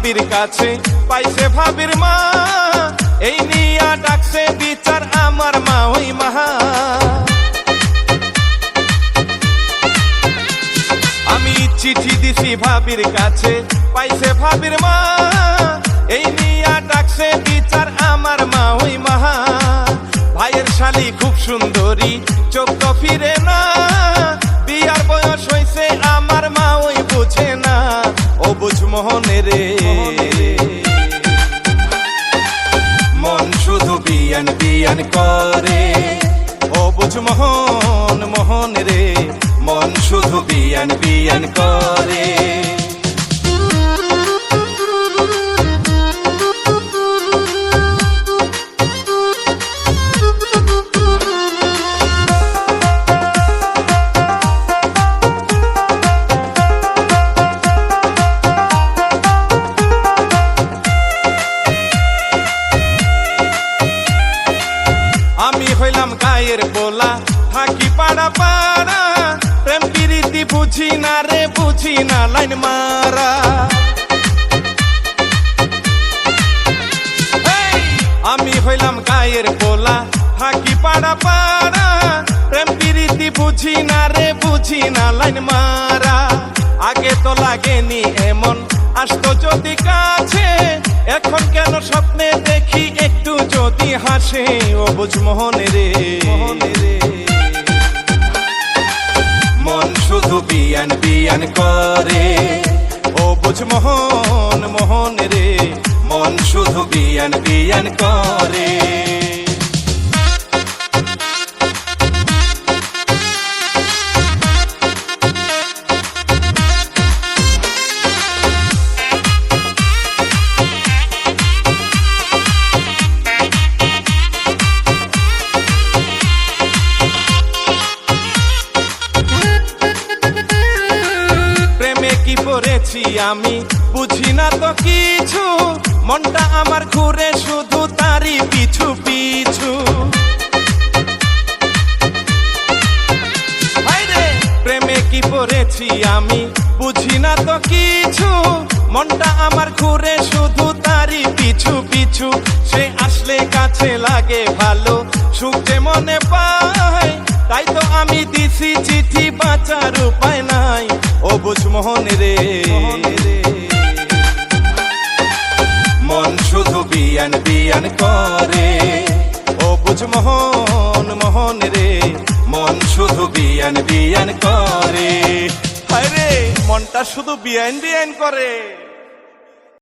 ভাবির কাছে পাইছে ভাবির মা। এই নিয়া ডাকছে বিচার আমার মা, ওই মাহা। আমি চিঠি দিছি ভাবির কাছে, পাইছে ভাবির মা। এই নিয়া ডাকছে বিচার আমার মা, ওই মাহা। ভাইয়ের শালি খুব সুন্দরী, চোখ তো ফিরে না। বিয়ার বয়স হইছে, আমার মা ওই বুঝে না। ও বুঝ মোহনে রে বিয়ান করে। ও বুঝ মোহন মোহন রে মন শুধু বিয়ান বিয়ান করে। আমি হইলাম গায়ের পোলা। থাকি পাড়া পাড়া। প্রেম প্রীতি বুঝি না রে, বুঝি না লাইন মারা। আমি হইলাম গায়ের পোলা। থাকি পাড়া পাড়া। প্রেম প্রীতি বুঝি না রে, বুঝি না লাইন মারা। আগে তো লাগেনি এমন, আসতো যদি ও বুঝ মোহনে রে। মন শুধু বিয়ান বিয়ান করে। বুঝ মোহন মোহন রে। মন শুধু বিয়ান বিয়ান করে। পড়েছি আমি, বুঝি না তো কিছু। মনটা আমার ঘুরে শুধু তারই পিছু পিছু। প্রেমে কি পড়েছি আমি? বুঝি না তো কিছু। মনটা আমার ঘুরে শুধু তারই পিছু পিছু। সে আসলে কাছে লাগে ভালো, সুখ যে মনে পায়। তাই তো আমি দিছি চিঠি বাঁচার উপায়। মোহন রে। মন শুধু বিয়ান বিয়ান করে। ও মোহন মোহন রে, মন শুধু বিয়ান বিয়ান করে। আরে মনটা শুধু বিয়ান বিয়ান করে।